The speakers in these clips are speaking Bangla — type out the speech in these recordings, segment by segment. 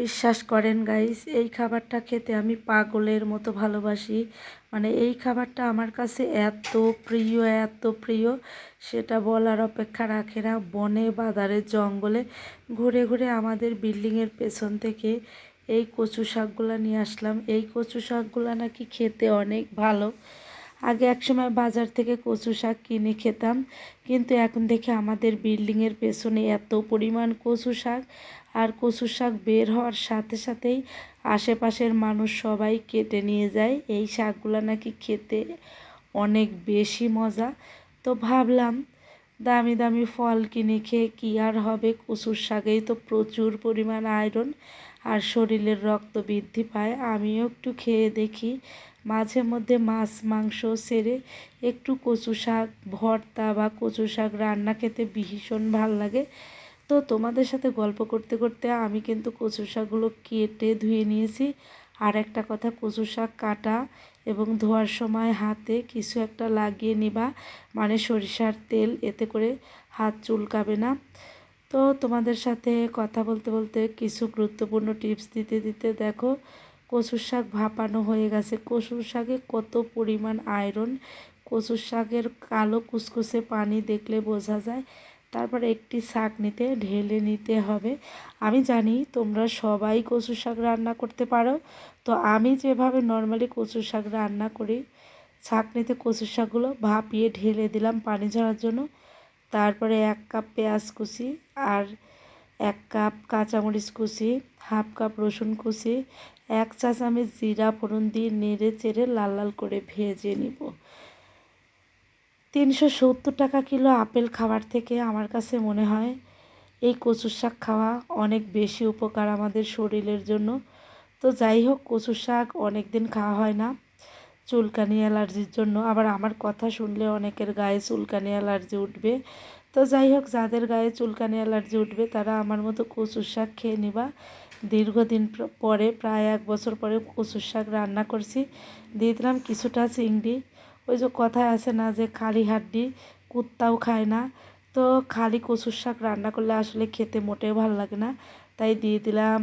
বিশ্বাস করেন গাইস এই খাবারটা খেতে আমি পাগলের মতো ভালোবাসি। মানে এই খাবারটা আমার কাছে এত প্রিয় এত প্রিয়, সেটা বলার অপেক্ষা রাখে না। বনে, বাজারে, জঙ্গলে, ঘুরে ঘুরে আমাদের বিল্ডিংয়ের পেছন থেকে এই কচু শাকগুলো নিয়ে আসলাম। এই কচু শাকগুলো নাকি খেতে অনেক ভালো। আগে একসময় বাজার থেকে কচু শাক কিনে খেতাম, কিন্তু এখন দেখে আমাদের বিল্ডিংয়ের পেছনে এত পরিমাণ কচু শাক, আর কচু শাক বের হওয়ার সাথে সাথেই আশেপাশের মানুষ সবাই কেটে নিয়ে যায়। এই শাকগুলো নাকি খেতে অনেক বেশি মজা। তো ভাবলাম, দামি দামি ফল কিনে খেয়ে কী আর হবে? কচুর শাকেই তো প্রচুর পরিমাণ আয়রন। আর শরীরের রক্ত বৃদ্ধি পায়। আমিও একটু খেয়ে দেখি। মাঝে মধ্যে মাছ, মাংস সেরে একটু কচু শাক, ভর্তা বা কচু শাক রান্না খেতে ভীষণ ভালো লাগে। তো তোমাদের সাথে গল্প করতে করতে আমি কিন্তু কচু শাকগুলো কেটে ধুয়ে নিয়েছি। আর একটা কথা, কচু শাক কাটা এবং ধোয়ার সময় হাতে কিছু একটা লাগিয়ে নিবা। মানে সরিষার তেল, এতে করে হাত চুলকাবে না। তো তোমাদের সাথে কথা বলতে বলতে কিছু গুরুত্বপূর্ণ টিপস দিতে দিতে দেখো, কচুর শাক ভাপানো হয়ে গেছে। কচুর শাকে কত পরিমাণ আয়রন কচুর শাকের কালো কুসকুসে পানি দেখলে বোঝা যায়। তারপর একটি শাক নিতে, ঢেলে নিতে হবে। আমি জানি তোমরা সবাই কচুর শাক রান্না করতে পারো, তো আমি যেভাবে নর্মালি কচুর শাক রান্না করি, শাক নিতে কচুর শাকগুলো ভাপিয়ে ঢেলে দিলাম পানি ঝরার জন্য। তারপরে এক কাপ পেঁয়াজ কুচি আর এক কাপ কাঁচামরিচ কুচি, হাফ কাপ রসুন কুচি, এক চা চামচ জিরা ফোড়ন দিয়ে নেড়ে চেড়ে লাল লাল করে ভেজে নিব। তিনশো সত্তর টাকা কিলো আপেল খাবার থেকে আমার কাছে মনে হয় এই কচুর শাক খাওয়া অনেক বেশি উপকার আমাদের শরীরের জন্য। তো যাই হোক, কচুর শাক অনেক দিন খাওয়া হয় না। চুলকানি অ্যালার্জির জন্য। আবার আমার কথা শুনলে অনেকের গায়ে চুলকানি অ্যালার্জি উঠবে। তো যাই হোক, যাদের গায়ে চুলকানি অ্যালার্জি উঠবে, তারা আমার মতো কচুর শাক খেয়ে নিবা। দীর্ঘদিন পরে প্রায় এক বছর পরে কচুর শাক রান্না করছি। দিয়ে দিলাম কিছুটা চিংড়ি। ওই যে কথায় আছে না যে, খালি হাড্ডি, কুত্তাও খায় না। তো খালি কচুর শাক রান্না করলে আসলে খেতে মোটেও ভালো লাগে না। তাই দিয়ে দিলাম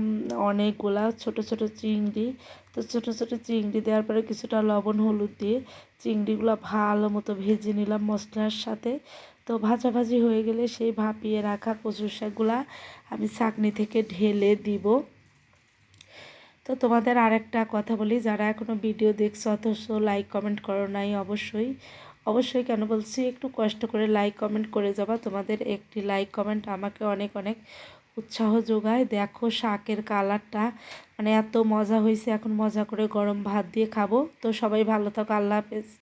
অনেকগুলা ছোট ছোট চিংড়ি। তো ছোট ছোট চিংড়ি দেওয়ার পরে কিছুটা লবণ, হলুদ দিয়ে চিংড়িগুলো ভালো মতো ভেজে নিলাম মশলার সাথে। তো ভাজাভাজি হয়ে গেলে সেই ভাপিয়ে রাখা কচুর শাকগুলা আমি চাকনি থেকে ঢেলে দিব। তো তোমাদের আরেকটা কথা বলি, যারা এখনও ভিডিও দেখছ অথচ লাইক কমেন্ট করো নাই অবশ্যই। অবশ্যই কেন বলছি, একটু কষ্ট করে লাইক কমেন্ট করে যাবা। তোমাদের একটি লাইক কমেন্ট আমাকে অনেক অনেক উৎসাহ যোগায়। দেখো শাকের কালারটা মানে এত মজা হয়েছে এখন মজা করে গরম ভাত দিয়ে খাব। তো সবাই ভালো থাকো, আল্লাহ হাফেজ।